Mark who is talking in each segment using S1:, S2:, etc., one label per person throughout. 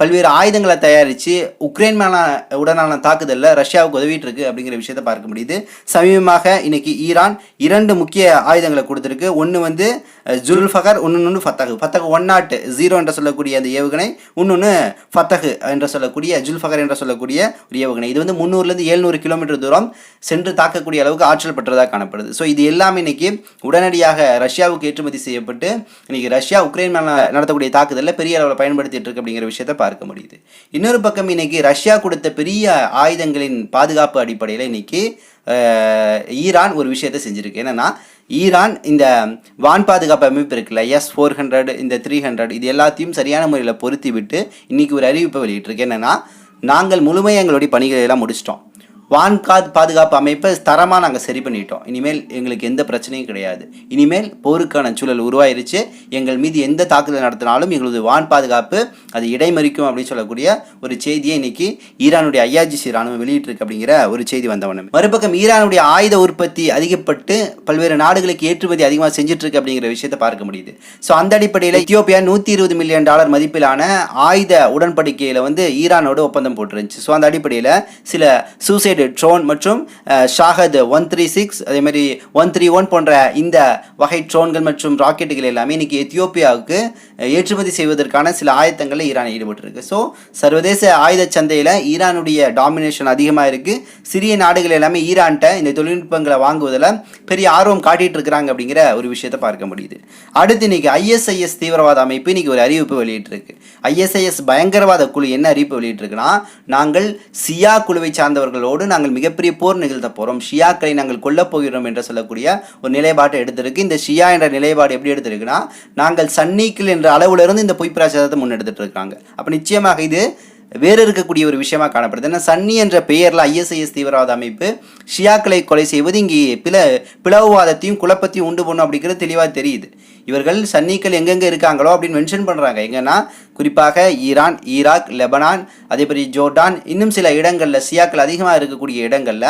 S1: பல்வேறு ஆயுதங்களை தயாரித்து உக்ரைன் மேல உடனான தாக்குதலில் ரஷ்யாவுக்கு உதவிட்டு இருக்கு அப்படிங்கிற விஷயத்தை பார்க்க முடியுது. சமீபமாக இன்னைக்கு ஈரான் இரண்டு முக்கிய ஆயுதங்களை கொடுத்துருக்கு. ஒன்று வந்து ஜுல் ஃபகர் ஒன்று ஃபத்தகு ஃபத்தகு ஒன் நாட் ஜீரோ என்று சொல்லக்கூடிய அந்த ஏவுகணை இன்னொன்று ஃபத்தகு என்று சொல்லக்கூடிய ஜுல் ஃபகர் என்று சொல்லக்கூடிய ஒரு ஏவுகணை. இது வந்து முந்நூறுலேருந்து எழுநூறு கிலோமீட்டர் தூரம் சென்று தாக்கக்கூடிய அளவுக்கு ஆற்றல் பெற்றதாக காணப்படுது. ஸோ இது எல்லாமே இன்னைக்கு உடனடியாக ரஷ்யாவுக்கு ஏற்றுமதி செய்யப்பட்டு இன்னைக்கு ரஷ்யா உக்ரைன் மேல நடத்தக்கூடிய தாக்குதலில் பெரிய அளவில் பயன்படுத்திட்டு இருக்கு அப்படிங்கிற விஷயத்தை பார்க்க முடியுது. இன்னொரு பக்கம் இன்னைக்கு ரஷ்யா கொடுத்த பெரிய ஆயுதங்களின் பாதுகாப்பு அடிப்படையில் இன்னைக்கு ஈரான் ஒரு விஷயத்தை செஞ்சுருக்கு. என்னன்னா ஈரான் இந்த வான் பாதுகாப்பு அமைப்பு இருக்குல்ல எஸ் ஃபோர் ஹண்ட்ரட் இந்த த்ரீ ஹண்ட்ரட் இது எல்லாத்தையும் சரியான முறையில் பொருத்தி விட்டு இன்னைக்கு ஒரு அறிவிப்பை வெளியிட்டிருக்கு. என்னன்னா நாங்கள் முழுமையாக எங்களுடைய பணிகளை எல்லாம் முடிச்சிட்டோம். வான்காத் பாதுகாப்பு அமைப்பை தரமாக நாங்கள் சரி பண்ணிட்டோம். இனிமேல் எங்களுக்கு எந்த பிரச்சனையும் கிடையாது. இனிமேல் போருக்கான சூழல் உருவாயிருச்சு. எங்கள் மீது எந்த தாக்குதல் நடத்தினாலும் எங்களது வான் பாதுகாப்பு அது இடைமறிக்கும் அப்படின்னு சொல்லக்கூடிய ஒரு செய்தியை இன்னைக்கு ஈரானுடைய ஐயாஜிசி ராணுவம் வெளியிட்டிருக்கு அப்படிங்கிற ஒரு செய்தி வந்தவனும் மறுபக்கம் ஈரானுடைய ஆயுத உற்பத்தி அதிகப்பட்டு பல்வேறு நாடுகளுக்கு ஏற்றுமதி அதிகமாக செஞ்சுட்டு இருக்கு அப்படிங்கிற விஷயத்தை பார்க்க முடியுது. ஸோ அந்த அடிப்படையில் எத்தியோப்பியா நூற்றி இருபது மில்லியன் டாலர் மதிப்பிலான ஆயுத உடன்படிக்கையில் வந்து ஈரானோடு ஒப்பந்தம் போட்டுருந்துச்சு. ஸோ அந்த அடிப்படையில் சில சூசைட் ட்ரோன் மற்றும் ah, Shahed one three six அதேமாதிரி ஒன் த்ரீ ஒன் போன்ற இந்த வகை ட்ரோன்கள் மற்றும் ராக்கெட்டுகள் எல்லாமே இன்றைக்கி எத்தியோப்பியாவுக்கு ஏற்றுமதி செய்வதற்கான சில ஆயத்தங்களில் ஈரான் ஈடுபட்டிருக்கு. ஸோ சர்வதேச ஆயுத சந்தையில் ஈரானுடைய டாமினேஷன் அதிகமாக இருக்குது சிறிய நாடுகள் எல்லாமே ஈரான்கிட்ட இந்த தொழில்நுட்பங்களை வாங்குவதில் பெரிய ஆர்வம் காட்டிகிட்டு இருக்கிறாங்க அப்படிங்கிற ஒரு விஷயத்தை பார்க்க முடியுது. அடுத்து இன்றைக்கி ஐஎஸ்ஐஎஸ் தீவிரவாத அமைப்பு இன்றைக்கி ஒரு அறிவிப்பு வெளியிட்டிருக்கு. ஐஎஸ்ஐஎஸ் பயங்கரவாத குழு என்ன அறிவிப்பு வெளியிட்டிருக்குன்னா நாங்கள் சியா குழுவை சார்ந்தவர்களோடு நாங்கள் மிகப்பெரிய போர் நிகழ்த்த போகிறோம் ஷியாக்களை நாங்கள் கொல்லப் போகிறோம் என்று சொல்லக்கூடிய ஒரு நிலைப்பாட்டை எடுத்திருக்கு. இந்த ஷியா என்ற நிலைப்பாடு எப்படி எடுத்திருக்குன்னா நாங்கள் சன்னிக்கில் என்ற அளவுல இருந்து இந்த பொய் பிரச்சாரத்தை முன்னெடுத்துட்டு இருக்காங்க. அப்போ நிச்சயமாக இது வேறு இருக்கக்கூடிய ஒரு விஷயமா காணப்படுது. ஏன்னா சன்னி என்ற பெயரில் ஐஎஸ்ஐஎஸ் தீவிரவாத அமைப்பு ஷியாக்களை கொலை செய்வது இங்கே பிள பிளவுவாதத்தையும் குழப்பத்தையும் உண்டு பண்ணும் அப்படிங்கிறது தெளிவாக தெரியுது. இவர்கள் சன்னிக்கள் எங்கெங்கே இருக்காங்களோ அப்படின்னு மென்ஷன் பண்ணுறாங்க எங்கன்னா குறிப்பாக ஈரான் ஈராக் லெபனான் அதே மாதிரி ஜோர்டான் இன்னும் சில இடங்களில் சியாக்கள் அதிகமாக இருக்கக்கூடிய இடங்களில்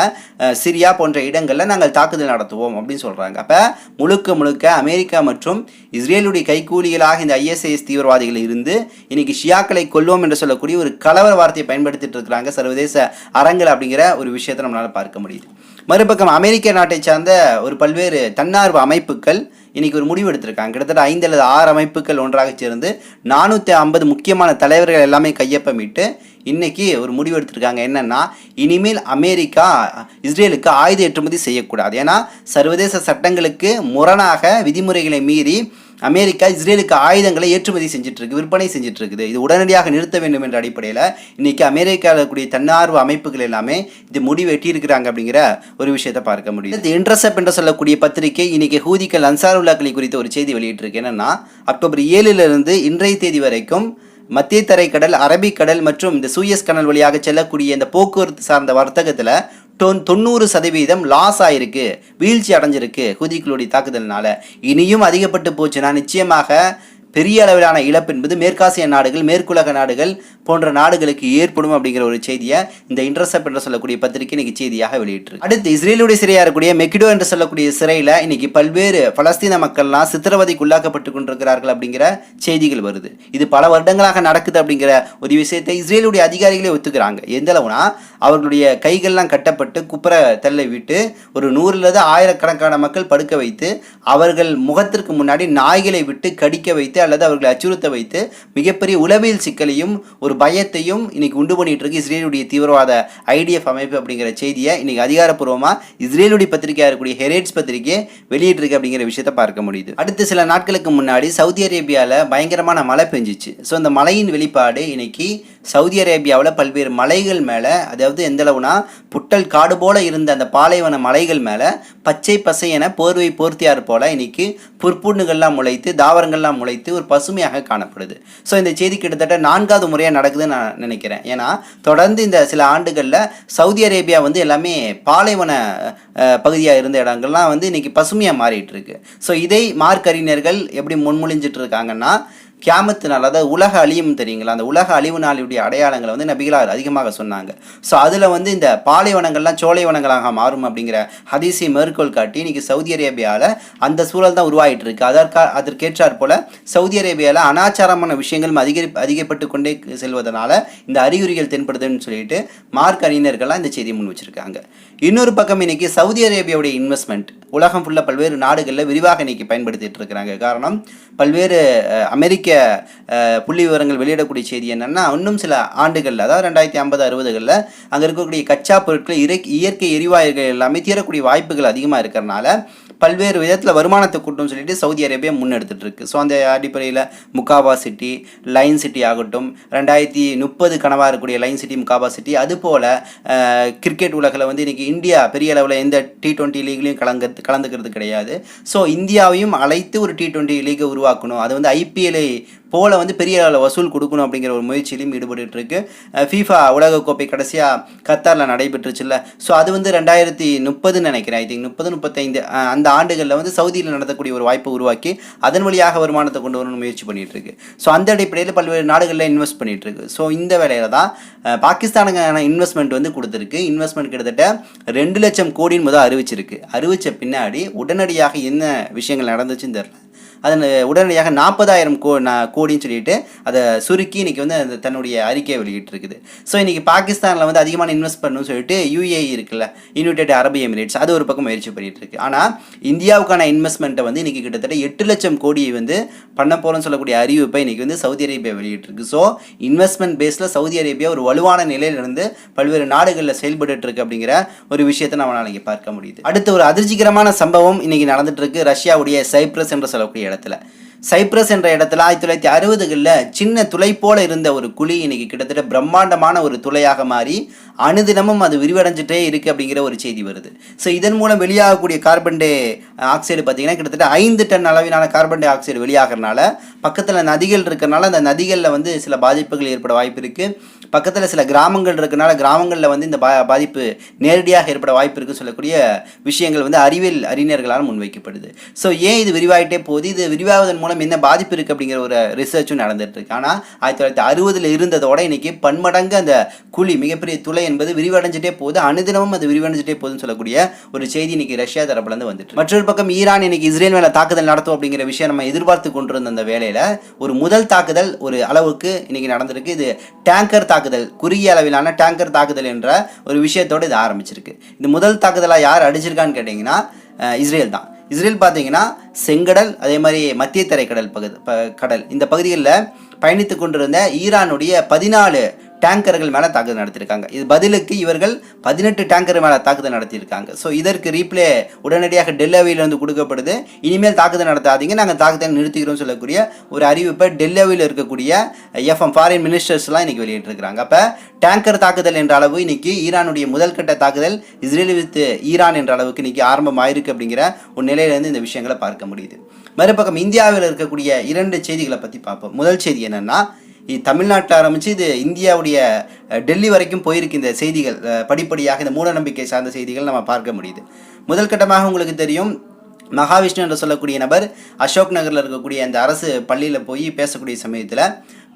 S1: சிரியா போன்ற இடங்களில் நாங்கள் தாக்குதல் நடத்துவோம் அப்படின்னு சொல்கிறாங்க அப்போ முழுக்க முழுக்க அமெரிக்கா மற்றும் இஸ்ரேலுடைய கைக்கூலிகளாக இந்த ஐஎஸ்ஐஎஸ் தீவிரவாதிகள் இருந்து இன்னைக்கு ஷியாக்களை கொல்வோம் என்று சொல்லக்கூடிய ஒரு கலவர வார்த்தையை பயன்படுத்திட்டு இருக்கிறாங்க சர்வதேச அரங்கல் அப்படிங்கிற ஒரு விஷயத்தை நம்மளால் பார்க்க முடியுது. மறுபக்கம் அமெரிக்க நாட்டை சார்ந்த ஒரு பல்வேறு தன்னார்வ அமைப்புகள் இன்றைக்கி ஒரு முடிவு எடுத்திருக்காங்க. கிட்டத்தட்ட ஐந்து அல்லது ஆறு அமைப்புகள் ஒன்றாக சேர்ந்து நானூற்றி ஐம்பது முக்கியமான தலைவர்கள் எல்லாமே கையொப்பமிட்டு இன்றைக்கி ஒரு முடிவு எடுத்திருக்காங்க. என்னென்னா இனிமேல் அமெரிக்கா இஸ்ரேலுக்கு ஆயுத ஏற்றுமதி செய்யக்கூடாது. ஏன்னா சர்வதேச சட்டங்களுக்கு முரணாக விதிமுறைகளை மீறி அமெரிக்கா இஸ்ரேலுக்கு ஆயுதங்களை ஏற்றுமதி செஞ்சுட்டு இருக்கு விற்பனை செஞ்சுட்டு இருக்குது இது உடனடியாக நிறுத்த வேண்டும் என்ற அடிப்படையில் இன்னைக்கு அமெரிக்காவில் இருக்கக்கூடிய தன்னார்வ அமைப்புகள் எல்லாமே இது முடிவு எட்டியிருக்கிறாங்க அப்படிங்கிற ஒரு விஷயத்தை பார்க்க முடியும் இது இன்டர்செப்ட் என்று சொல்லக்கூடிய பத்திரிகை இன்னைக்கு ஹூதிகள் அன்சாருல்லாக்களை குறித்த ஒரு செய்தி வெளியிட்டிருக்கு. என்னன்னா அக்டோபர் ஏழிலிருந்து இன்றைய தேதி வரைக்கும் மத்திய தரைக்கடல் அரபிக்கடல் மற்றும் இந்த சூயஸ் கனல் வழியாக செல்லக்கூடிய இந்த போக்குவரத்து சார்ந்த வர்த்தகத்தில் தொண்ணூறு சதவீதம் லாஸ் ஆயிருக்கு. வீழ்ச்சி அடைஞ்சிருக்கு ஹூதிகளுடைய தாக்குதல்னால. இனியும் அதிகப்பட்டு போச்சுன்னா நிச்சயமாக பெரிய அளவிலான இழப்பு என்பது மேற்காசிய நாடுகள் மேற்குலக நாடுகள் போன்ற நாடுகளுக்கு ஏற்படும் அப்படிங்கிற ஒரு செய்தியை இந்த இன்டர்செப்ட் என்று சொல்லக்கூடிய பத்திரிகை இன்னைக்கு செய்தியாக வெளியிட்டிருக்கு. அடுத்து இஸ்ரேலுடைய சிறையா இருக்கக்கூடிய மெக்கிடோ என்று சொல்லக்கூடிய சிறையில் இன்னைக்கு பல்வேறு பலஸ்தீன மக்கள்லாம் சித்திரவதைக்கு உள்ளாக்கப்பட்டு கொண்டிருக்கிறார்கள் அப்படிங்கிற செய்திகள் வருது. இது பல வருடங்களாக நடக்குது அப்படிங்கிற ஒரு விஷயத்தை இஸ்ரேலுடைய அதிகாரிகளே ஒத்துக்கிறாங்க. எந்த அளவுனா அவர்களுடைய கைகள்லாம் கட்டப்பட்டு குப்புற தள்ளி விட்டு ஒரு நூறுலேருந்து ஆயிரக்கணக்கான மக்கள் படுக்க வைத்து அவர்கள் முகத்திற்கு முன்னாடி நாய்களை விட்டு கடிக்க வைத்து அல்லது அவர்களை அச்சுறுத்த வைத்து மிகப்பெரிய உளவியல் சிக்கலையும் ஒரு பயத்தையும் இன்னைக்கு உண்டு பண்ணிட்டு இருக்கு இஸ்ரேலுடைய தீவிரவாத ஐடிஎஃப் அமைப்பு அப்படிங்கிற செய்தியை இன்னைக்கு அதிகாரப்பூர்வமாக இஸ்ரேலுடைய பத்திரிகையாக இருக்கக்கூடிய ஹெரேட்ஸ் பத்திரிகை வெளியிட்டிருக்கு அப்படிங்கிற விஷயத்தை பார்க்க முடியுது. அடுத்து சில நாட்களுக்கு முன்னாடி சவுதி அரேபியாவில் பயங்கரமான மழை பெஞ்சிச்சு. ஸோ அந்த மழையின் வெளிப்பாடு இன்னைக்கு சவுதி அரேபியாவில் பல்வேறு மலைகள் மேலே அதாவது எந்த அளவுனா புட்டல் காடு போல இருந்த அந்த பாலைவன மலைகள் மேலே பச்சை பசை என போர்வை போர்த்தியார் போல இன்னைக்கு புற்புண்ணுகள்லாம் முளைத்து தாவரங்கள்லாம் முளைத்து ஒரு பசுமையாக காணப்படுது. ஸோ இந்த செய்தி கிட்டத்தட்ட நான்காவது முறையாக நடக்குதுன்னு நான் நினைக்கிறேன். ஏன்னா தொடர்ந்து இந்த சில ஆண்டுகளில் சவுதி அரேபியா வந்து எல்லாமே பாலைவன பகுதியாக இருந்த இடங்கள்லாம் வந்து இன்னைக்கு பசுமையாக மாறிட்டு இருக்கு. ஸோ இதை மார்க்கறிஞர்கள் எப்படி முன்மொழிஞ்சிட்டு இருக்காங்கன்னா கியாமத்து நாள் அதாவது உலக அழியும் தெரியுங்களா? அந்த உலக அழிவு நாளுடைய அடையாளங்களை வந்து நபிகளார் அதிகமாக சொன்னாங்க. ஸோ அதில் வந்து இந்த பாலைவனங்கள்லாம் சோலைவனங்களாக மாறும் அப்படிங்கிற ஹதீஸை மேற்கோள் காட்டி இன்றைக்கி சவுதி அரேபியாவில் அந்த சூழல் தான் உருவாகிட்டு இருக்கு அதற்கா அதற்கேற்றாற் போல் சவுதி அரேபியாவில் அனாச்சாரமான விஷயங்களும் அதிகரி அதிகப்பட்டு கொண்டே செல்வதனால இந்த அறிகுறிகள் தென்படுதுன்னு சொல்லிட்டு மார்க் அறிஞர்கள்லாம் இந்த செய்தியை முன் வச்சுருக்காங்க. இன்னொரு பக்கம் இன்னைக்கு சவுதி அரேபியாவுடைய இன்வெஸ்ட்மெண்ட் உலகம் ஃபுல்லாக பல்வேறு நாடுகளில் விரிவாக இன்னைக்கு பயன்படுத்திட்டு இருக்கிறாங்க. காரணம் பல்வேறு அமெரிக்க அமெரிக்க புள்ளி விவரங்கள் வெளியிடக்கூடிய செய்தி என்னென்னா இன்னும் சில ஆண்டுகளில் அதாவது ரெண்டாயிரத்தி ஐம்பது அறுபதுகளில் அங்கே இருக்கக்கூடிய கச்சா பொருட்கள் இறை இயற்கை எரிவாயுகள் எல்லாமே தீரக்கூடிய வாய்ப்புகள் அதிகமாக இருக்கிறனால பல்வேறு விதத்தில் வருமானத்தை கூட்டும் சொல்லிட்டு சவுதி அரேபியா முன்னெடுத்துட்டு இருக்கு ஸோ அந்த அடிப்படையில் முக்காபா சிட்டி லைன் சிட்டி ஆகட்டும் ரெண்டாயிரத்தி முப்பது கனவாக இருக்கக்கூடிய லைன் சிட்டி முக்காபா சிட்டி அதுபோல் கிரிக்கெட் உலகில் வந்து இன்றைக்கி இந்தியா பெரிய அளவில் எந்த டி டுவெண்ட்டி லீக்லையும் கலங்க கலந்துக்கிறது கிடையாது. ஸோ இந்தியாவையும் அழைத்து ஒரு டி டுவெண்ட்டி லீகை உருவாக்கணும். அது வந்து ஐபிஎல்ஐ போல வந்து பெரிய அளவில் வசூல் கொடுக்கணும் அப்படிங்கிற ஒரு முயற்சியிலும் ஈடுபட்டு இருக்கு ஃபீஃபா உலகக்கோப்பை கடைசியாக கத்தாரில் நடைபெற்றுச்சுல்ல. ஸோ அது வந்து ரெண்டாயிரத்தி முப்பதுன்னு நினைக்கிறேன். ஐ திங்க் முப்பது முப்பத்தைந்து அந்த ஆண்டுகளில் வந்து சவுதியில் நடத்தக்கூடிய ஒரு வாய்ப்பை உருவாக்கி அதன் வழியாக வருமானத்தை கொண்டு வரணும்னு முயற்சி பண்ணிட்டு இருக்கு ஸோ அந்த அடிப்படையில் பல்வேறு நாடுகளில் இன்வெஸ்ட் பண்ணிட்டு இருக்கு ஸோ இந்த வேலையில தான் பாகிஸ்தானுக்கான இன்வெஸ்ட்மெண்ட் வந்து கொடுத்துருக்கு. இன்வெஸ்ட்மெண்ட் கிட்டத்தட்ட ரெண்டு லட்சம் கோடின்னு முதல் அறிவிச்சிருக்கு. அறிவித்த பின்னாடி உடனடியாக என்ன விஷயங்கள் நடந்துச்சுன்னு தெரியல. அதன் உடனடியாக நாற்பதாயிரம் கோ கோடின்னு சொல்லிட்டு அதை சுருக்கி இன்னைக்கு வந்து அந்த தன்னுடைய அறிக்கையை வெளியிட்டிருக்குது. ஸோ இன்னைக்கு பாகிஸ்தானில் வந்து அதிகமான இன்வெஸ்ட் பண்ணணும்னு சொல்லிட்டு யூஏஇ இருக்குல்ல யுனைடெட் அரபு எமிரேட்ஸ் அது ஒரு பக்கம் முயற்சி பண்ணிகிட்டு இருக்கு ஆனால் இந்தியாவுக்கான இன்வெஸ்ட்மெண்ட்டை வந்து இன்றைக்கி கிட்டத்தட்ட எட்டு லட்சம் கோடியை வந்து பண்ண போகிறோம்னு சொல்லக்கூடிய அறிவிப்பை இன்றைக்கி வந்து சவுதி அரேபியா வெளியிட்டிருக்கு. ஸோ இன்வெஸ்ட்மெண்ட் பேஸில் சவுதி அரேபியா ஒரு வலுவான நிலையிலிருந்து பல்வேறு நாடுகளில் செயல்பட்டு இருக்கு அப்படிங்கிற ஒரு விஷயத்தை நம்மளால் இங்கே பார்க்க முடியுது. அடுத்து ஒரு அதிர்ச்சிகரமான சம்பவம் இன்றைக்கி நடந்துட்டு இருக்கு ரஷ்யாவுடைய சைப்ரஸ் என்று சொல்லக்கூடிய இடத்துல. சைப்ரஸ் என்ற இடத்துல ஆயிரத்தி தொள்ளாயிரத்தி அறுபதுகளில் சின்ன துளை போல இருந்த ஒரு குழி இன்னைக்கு கிட்டத்தட்ட பிரம்மாண்டமான ஒரு துளையாக மாறி அனுதினமும் அது விரிவடைஞ்சிட்டே இருக்கு அப்படிங்கிற ஒரு செய்தி வருது. ஸோ இதன் மூலம் வெளியாகக்கூடிய கார்பன் டை ஆக்சைடு பார்த்தீங்கன்னா கிட்டத்தட்ட ஐந்து டன் அளவிலான கார்பன் டை ஆக்சைடு வெளியாகிறனால பக்கத்தில் நதிகள் இருக்கிறனால அந்த நதிகளில் வந்து சில பாதிப்புகள் ஏற்பட வாய்ப்பு இருக்குது பக்கத்தில் சில கிராமங்கள் இருக்கனால கிராமங்களில் வந்து இந்த பா பாதிப்பு நேரடியாக ஏற்பட வாய்ப்பு இருக்குன்னு சொல்லக்கூடிய விஷயங்கள் வந்து அறிவியல் அறிஞர்களால் முன்வைக்கப்படுது. ஸோ ஏன் இது விரிவாயிட்டே போகுது? இது விரிவாவதன் மூலம் என்ன பாதிப்பு இருக்குது அப்படிங்கிற ஒரு ரிசர்ச்சும் நடந்துட்டு இருக்கு. ஆனால் ஆயிரத்தி தொள்ளாயிரத்தி அறுபதில் இருந்ததோட இன்னைக்கு பன்மடங்கு அந்த குழி மிகப்பெரிய துளை என்பது விரிவடைஞ்சிட்டே போகுது. அனுதினமும் அது விரிவடைஞ்சிட்டே போகுதுன்னு சொல்லக்கூடிய ஒரு செய்தி இன்னைக்கு ரஷ்யா தரப்புலேருந்து வந்துட்டு மற்றொரு பக்கம் ஈரான் இன்னைக்கு இஸ்ரேல் மேலே தாக்குதல் நடத்தும் அப்படிங்கிற விஷயம் நம்ம எதிர்பார்த்து கொண்டிருந்த அந்த வேலையில் ஒரு முதல் தாக்குதல் ஒரு அளவுக்கு இன்னைக்கு நடந்திருக்கு. இது டேங்கர் தாக்குதல் தாக்குதல் குறுகிய அளவிலான டேங்கர் தாக்குதல் என்ற ஒரு விஷயத்தோடு இது ஆரம்பிச்சிருக்கு. இந்த முதல் தாக்குதலாக யார் அடிச்சிருக்கான்னு கேட்டிங்கன்னா இஸ்ரேல் தான். இஸ்ரேல் பார்த்தீங்கன்னா செங்கடல் அதே மாதிரி மத்திய தரைக்கடல் பகுதி ப- கடல். இந்த பகுதிகளில் பயணித்து கொண்டிருந்த ஈரானுடைய பதினாலு டேங்கர்கள் மேலே தாக்குதல் நடத்தியிருக்காங்க. இது பதிலுக்கு இவர்கள் பதினெட்டு டேங்கர் மேலே தாக்குதல் நடத்தியிருக்காங்க. ஸோ இதற்கு ரீப்ளே உடனடியாக டெல்லாவியிலிருந்து கொடுக்கப்படுது. இனிமேல் தாக்குதல் நடத்தாதீங்க. நாங்கள் தாக்குதல் நிறுத்திக்கிறோம் சொல்லக்கூடிய ஒரு அறிவிப்பை டெல்லாவில் இருக்கக்கூடிய எஃப்எம் ஃபாரின் மினிஸ்டர்ஸ்லாம் இன்றைக்கி வெளியிட்டிருக்கிறாங்க. அப்போ டேங்கர் தாக்குதல் என்ற அளவு இன்றைக்கி ஈரானுடைய முதல் கட்ட தாக்குதல் இஸ்ரேல் வித் ஈரான் என்ற அளவுக்கு இன்றைக்கி ஆரம்பம் ஆயிருக்கு அப்படிங்கிற ஒரு நிலையிலேருந்து இந்த விஷயங்களை பார்க்க முடியுது. மறுபக்கம் இந்தியாவில் இருக்கக்கூடிய இரண்டு செய்திகளை பற்றி பார்ப்போம். முதல் செய்தி என்னென்னா இது தமிழ்நாட்டில் ஆரம்பித்து இது இந்தியாவுடைய டெல்லி வரைக்கும் போயிருக்கு இந்த செய்திகள். படிப்படியாக இந்த மூடநம்பிக்கை சார்ந்த செய்திகள் நம்ம பார்க்க முடியுது. முதல் கட்டமாக உங்களுக்கு தெரியும் மகாவிஷ்ணு என்று சொல்லக்கூடிய நபர் அசோக் நகரில் இருக்கக்கூடிய அந்த அரசு பள்ளியில் போய் பேசக்கூடிய சமயத்தில்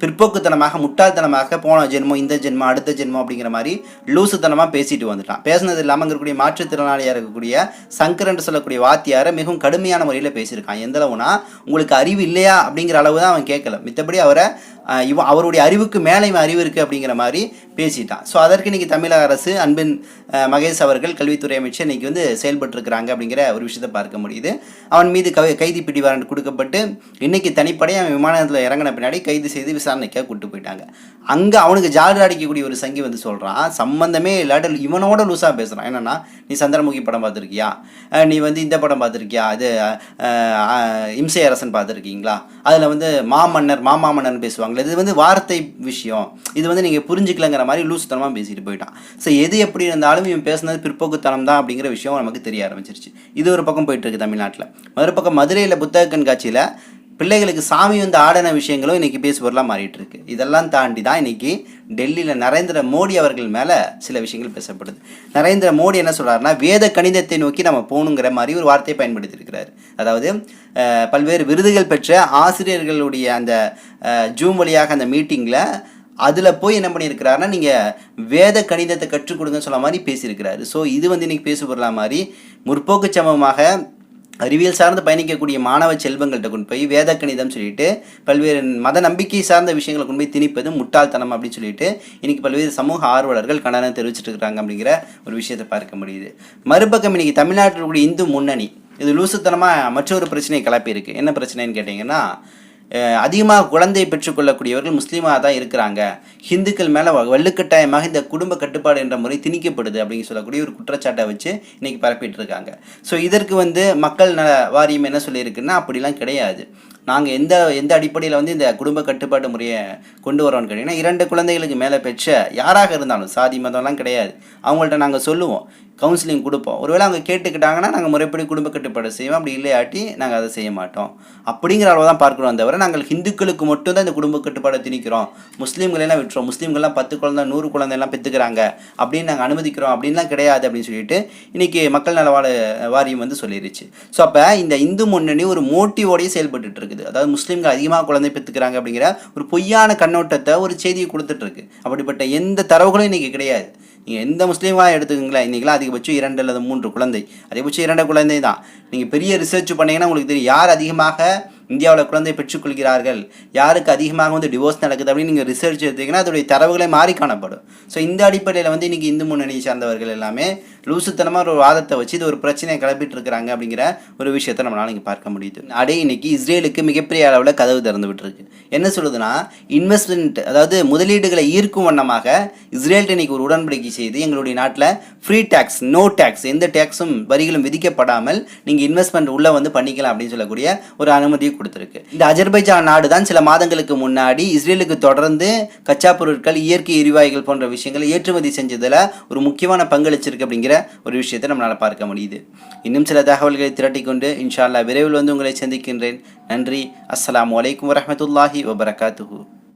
S1: பிற்போக்குத்தனமாக முட்டாள்தனமாக போன ஜென்மம் இந்த ஜென்மம் அடுத்த ஜென்மம் அப்படிங்கிற மாதிரி லூசுத்தனமாக பேசிட்டு வந்துட்டான். பேசுனது இல்லாமல் இருக்கக்கூடிய மாற்றுத்திறனாளியாக இருக்கக்கூடிய சங்கர் என்று சொல்லக்கூடிய வாத்தியாரை மிகவும் கடுமையான முறையில் பேசியிருக்கான். எந்த அளவுனா உங்களுக்கு அறிவு இல்லையா? அப்படிங்கிற அளவு தான் அவன் கேட்கல. மித்தபடி அவரை இவன் அவருடைய அறிவுக்கு மேலே இவன் அறிவு இருக்குது அப்படிங்கிற மாதிரி பேசிட்டான். ஸோ அதற்கு இன்றைக்கி தமிழக அரசு அன்பின் மகேஷ் அவர்கள் கல்வித்துறை அமைச்சர் இன்றைக்கி வந்து செயல்பட்டுருக்கிறாங்க அப்படிங்கிற ஒரு விஷயத்தை பார்க்க முடியுது. அவன் மீது கவி கைதி பிடி கொடுக்கப்பட்டு இன்றைக்கி தனிப்படை அவன் விமானத்தில் இறங்கின பின்னாடி கைது செய்து விசாரணைக்காக கூட்டு போயிட்டாங்க. அங்கே அவனுக்கு ஜாடு அடிக்கக்கூடிய ஒரு சங்கி வந்து சொல்கிறான் சம்மந்தமே இல்லாட்ட இவனோட லூஸாக பேசுகிறான் என்னென்னா நீ சந்திரமுகி படம் பார்த்துருக்கியா? நீ வந்து இந்த படம் பார்த்துருக்கியா? அது இம்சை அரசன் பார்த்துருக்கீங்களா? அதில் வந்து மாமன்னர் மாமா மன்னர்னு பேசுவாங்களே இது வந்து வார்த்தை விஷயம். இது வந்து நீங்கள் புரிஞ்சுக்கலங்கிற மாதிரி லூசுத்தனமாக பேசிட்டு போயிட்டான். ஸோ எது எப்படி இருந்தாலும் இவன் பேசுனது பிற்போக்குத்தனம் தான் அப்படிங்கிற விஷயம் நமக்கு தெரிய ஆரம்பிச்சிருச்சு. இது ஒரு பக்கம் போயிட்டு இருக்கு தமிழ்நாட்டில். மறுபக்கம் மதுரையில் புத்தக கண்காட்சியில் பிள்ளைகளுக்கு சாமி வந்து ஆடின விஷயங்களும் இன்றைக்கி பேசுபொருளாக மாறிட்டு இருக்கு இதெல்லாம் தாண்டி தான் இன்றைக்கி டெல்லியில் நரேந்திர மோடி அவர்கள் மேலே சில விஷயங்கள் பேசப்படுது. நரேந்திர மோடி என்ன சொல்கிறாருன்னா வேத கணிதத்தை நோக்கி நம்ம போகணுங்கிற மாதிரி ஒரு வார்த்தையை பயன்படுத்தியிருக்கிறார். அதாவது பல்வேறு விருதுகள் பெற்ற ஆசிரியர்களுடைய அந்த ஜூம் வழியாக அந்த மீட்டிங்கில் அதில் போய் என்ன பண்ணியிருக்கிறாருன்னா நீங்கள் வேத கணிதத்தை கற்றுக் கொடுங்கன்னு சொல்ல மாதிரி பேசியிருக்கிறாரு. ஸோ இது வந்து இன்றைக்கி பேச பொருளா மாதிரி முற்போக்கு சமமாக அறிவியல் சார்ந்து பயணிக்கக்கூடிய மாணவ செல்வங்கள்ட்ட கொண்டு போய் வேத கணிதம் சொல்லிட்டு பல்வேறு மத நம்பிக்கை சார்ந்த விஷயங்களை கொண்டு போய் திணிப்பது முட்டாள்தனம் அப்படின்னு சொல்லிட்டு இன்னைக்கு பல்வேறு சமூக ஆர்வலர்கள் கண்டனம் தெரிவிச்சிட்டு இருக்காங்க அப்படிங்கிற ஒரு விஷயத்தை பார்க்க முடியுது. மறுபக்கம் இன்னைக்கு தமிழ்நாட்டில் கூடிய இந்து முன்னணி இது லூசுத்தனமாக மற்றொரு பிரச்சனையை கிளப்பியிருக்கு. என்ன பிரச்சனைன்னு கேட்டிங்கன்னா அதிகமாக குழந்தை பெற்றுக்கொள்ளக்கூடியவர்கள் முஸ்லீமாக தான் இருக்கிறாங்க. ஹிந்துக்கள் மேலே வள்ளுக்கட்டாயமாக இந்த குடும்ப கட்டுப்பாடு என்ற முறை திணிக்கப்படுது அப்படின்னு சொல்லக்கூடிய ஒரு குற்றச்சாட்டை வச்சு இன்னைக்கு பரப்பிட்டு இருக்காங்க ஸோ இதற்கு வந்து மக்கள் நல வாரியம் என்ன சொல்லியிருக்குன்னா அப்படிலாம் கிடையாது. நாங்கள் எந்த எந்த அடிப்படையில் வந்து இந்த குடும்ப கட்டுப்பாட்டு முறையை கொண்டு வரோன்னு கேட்டிங்கன்னா இரண்டு குழந்தைகளுக்கு மேலே பெற்ற யாராக இருந்தாலும் சாதி மதம்லாம் கிடையாது. அவங்கள்ட்ட நாங்கள் சொல்லுவோம். கவுன்சிலிங் கொடுப்போம். ஒருவேளை அவங்க கேட்டுக்கிட்டாங்கன்னா நாங்கள் முறைப்படி குடும்ப கட்டுப்பாடு செய்வோம். அப்படி இல்லையாட்டி நாங்கள் அதை செய்ய மாட்டோம். அப்படிங்கிற அளவு தான் பார்க்குறோம் தவிர நாங்கள் ஹிந்துக்களுக்கு மட்டும் தான் இந்த குடும்ப கட்டுப்பாடை திணிக்கிறோம். முஸ்லீம்களெல்லாம் விட்டுறோம். முஸ்லீம்கள்லாம் பத்து குழந்தை நூறு குழந்தைலாம் பெற்றுக்கிறாங்க அப்படின்னு நாங்கள் அனுமதிக்கிறோம். அப்படின்லாம் கிடையாது அப்படின்னு சொல்லிட்டு இன்றைக்கி மக்கள் நலவாழ வாரியம் வந்து சொல்லிடுச்சு ஸோ அப்போ இந்த இந்து முன்னணி ஒரு மோட்டிவோடய செயல்பட்டு இருக்குது அதாவது முஸ்லீம்கள் அதிகமாக குழந்தை பெற்றுக்கிறாங்க அப்படிங்கிற ஒரு பொய்யான கண்ணோட்டத்தை ஒரு செய்தியை கொடுத்துட்ருக்கு. அப்படிப்பட்ட எந்த தரவுகளும் இன்றைக்கி கிடையாது. நீங்கள் எந்த முஸ்லீமாக எடுத்துக்கங்களேன் இன்றைக்கெலாம் அதிகபட்சம் இரண்டு அல்லது மூன்று குழந்தை. அதிகபட்சம் இரண்டு குழந்தை தான் நீங்கள் பெரிய ரிசர்ச் பண்ணிங்கன்னா உங்களுக்கு தெரியும். யார் அதிகமாக இந்தியாவில் குழந்தை பெற்றுக்கொள்கிறார்கள் யாருக்கு அதிகமாக வந்து டிவோர்ஸ் நடக்குது அப்படின்னு நீங்கள் ரிசர்ச் எடுத்தீங்கன்னா அதோடைய தரவுகளே மாறி காணப்படும். ஸோ இந்த அடிப்படையில் வந்து இன்றைக்கி இந்து முன்னணியை சார்ந்தவர்கள் எல்லாமே லூசுத்தனமாக ஒரு வாதத்தை வச்சு இது ஒரு பிரச்சனையை கிளப்பிட்டு இருக்கிறாங்க அப்படிங்கிற ஒரு விஷயத்தை நம்மளால் இங்கே பார்க்க முடியுது. அடே இன்னைக்கு இஸ்ரேலுக்கு மிகப்பெரிய அளவில் கதவு திறந்து விட்டுருக்கு. என்ன சொல்லுதுன்னா இன்வெஸ்ட்மெண்ட் அதாவது முதலீடுகளை ஈர்க்கும் வண்ணமாக இஸ்ரேல்கிட்ட இன்னைக்கு ஒரு உடன்படிக்கை செய்து எங்களுடைய நாட்டில் ஃப்ரீ டேக்ஸ் நோ டேக்ஸ் எந்த டேக்ஸும் வரிகளும் விதிக்கப்படாமல் நீங்கள் இன்வெஸ்ட்மெண்ட் உள்ளே வந்து பண்ணிக்கலாம் அப்படின்னு சொல்லக்கூடிய ஒரு அனுமதியை கொடுத்துருக்கு. இந்த அஜர்பைஜான் நாடு தான் சில மாதங்களுக்கு முன்னாடி இஸ்ரேலுக்கு தொடர்ந்து கச்சா பொருட்கள் இயற்கை எரிவாயுகள் போன்ற விஷயங்களை ஏற்றுமதி செஞ்சதில் ஒரு முக்கியமான பங்களிச்சிருக்கு அப்படிங்கிற ஒரு விஷயத்தை நம்மளால் பார்க்க முடியுது. இன்னும் சில தகவல்களை திரட்டிக்கொண்டு இன்ஷா அல்லாஹ் விரைவில் வந்து உங்களை சந்திக்கின்றேன். நன்றி. அஸ்லாம் வலைக்கம் வரமத்துல்லாஹி வபரகாத்துஹூ.